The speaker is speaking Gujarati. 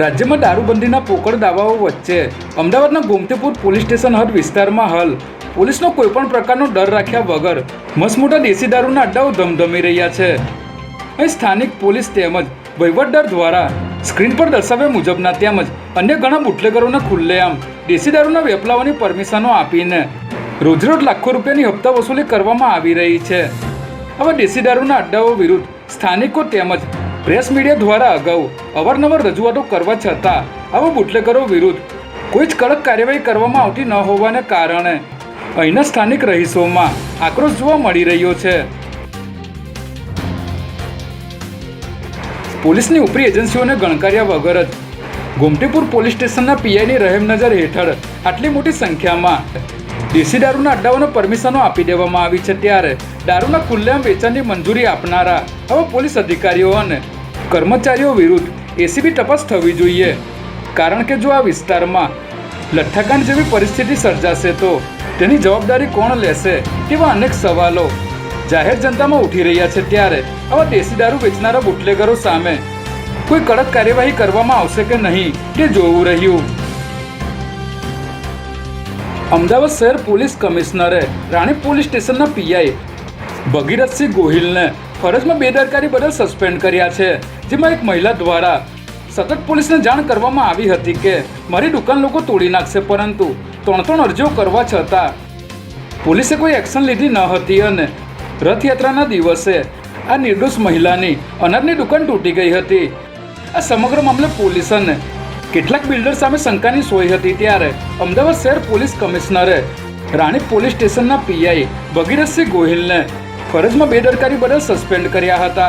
રાજ્યમાં દારૂબંધીના પોકળ દાવાઓ વચ્ચે અમદાવાદના ગોમતીપુર પોલીસ સ્ટેશન હદ વિસ્તારમાં હાલ પોલીસનો કોઈપણ પ્રકારનો ડર રાખ્યા વગર મસમોટા દેશી દારૂના અડ્ડાઓ ધમધમી રહ્યા છે. અહીં સ્થાનિક પોલીસ તેમજ વહીવટદાર દ્વારા સ્ક્રીન પર દર્શાવ્યા મુજબના તેમજ અન્ય ઘણા બુટલેગરોને ખુલ્લેઆમ દેશી દારૂના વેપલાવાની પરમિશનો આપીને રોજરોજ લાખો રૂપિયાની હપ્તા વસૂલી કરવામાં આવી રહી છે. આવા દેશી દારૂના અડ્ડાઓ વિરુદ્ધ સ્થાનિકો તેમજ પ્રેસ મીડિયા દ્વારા અગાઉ અવારનવાર રજૂઆતો કરવા છતાં આવા બુટલેગરો વિરુદ્ધ કોઈ જ કડક કાર્યવાહી કરવામાં આવતી ન હોવાને કારણે અહીંના સ્થાનિક રહીશોમાં આક્રોશ જોવા મળી રહ્યો છે. પોલીસની ઉપરી એજન્સીઓને ગણકાર્યા વગર જ ગોમતીપુર પોલીસ સ્ટેશનના પીઆઈની રહેમ નજર હેઠળ આટલી મોટી સંખ્યામાં દેશી દારૂના અડ્ડાઓને પરમિશનો આપી દેવામાં આવી છે ત્યારે દારૂના ખુલ્લેઆમ વેચાણની મંજૂરી આપનારા હવે પોલીસ અધિકારીઓ અને કર્મચારીઓ વિરુદ્ધ એસીબી તપાસ થવી જોઈએ. કારણ કે જો આ વિસ્તારમાં લઠ્ઠાકાંડ જેવી પરિસ્થિતિ સર્જાશે તો તેની જવાબદારી કોણ લેશે તેવા અનેક સવાલો જાહેર જનતામાં ઉઠી રહ્યા છે ત્યારે આવા દેશી દારૂ વેચનારા બુટલેગરો સામે કોઈ કડક કાર્યવાહી કરવામાં આવશે કે નહીં તે જોવું રહ્યું. અમદાવાદ શહેર પોલીસ કમિશનરે રાણી પોલીસ સ્ટેશનના પીઆઈ ભગીરથસિંહ ગોહિલને ફરજમાં બેદરકારી બદલ સસ્પેન્ડ કર્યા છે, જેમાં એક મહિલા દ્વારા સતત પોલીસને જાણ કરવામાં આવી હતી કે મારી દુકાન લોકો તોડી નાખશે, પરંતુ ત્રણ ત્રણ અરજીઓ કરવા છતાં પોલીસે કોઈ એક્શન લીધી ન હતી અને રથયાત્રાના દિવસે આ નિર્દોષ મહિલાની અનાજની દુકાન તૂટી ગઈ હતી. આ સમગ્ર મામલે પોલીસ અને કેટલાક બિલ્ડર સામે શંકાની સોય હતી ત્યારે અમદાવાદ શહેર પોલીસ કમિશનરે રાણીપ પોલીસ સ્ટેશનના પીઆઈ ભગીરથસિંહ ગોહિલને ફરજમાં બેદરકારી બદલ સસ્પેન્ડ કર્યા હતા.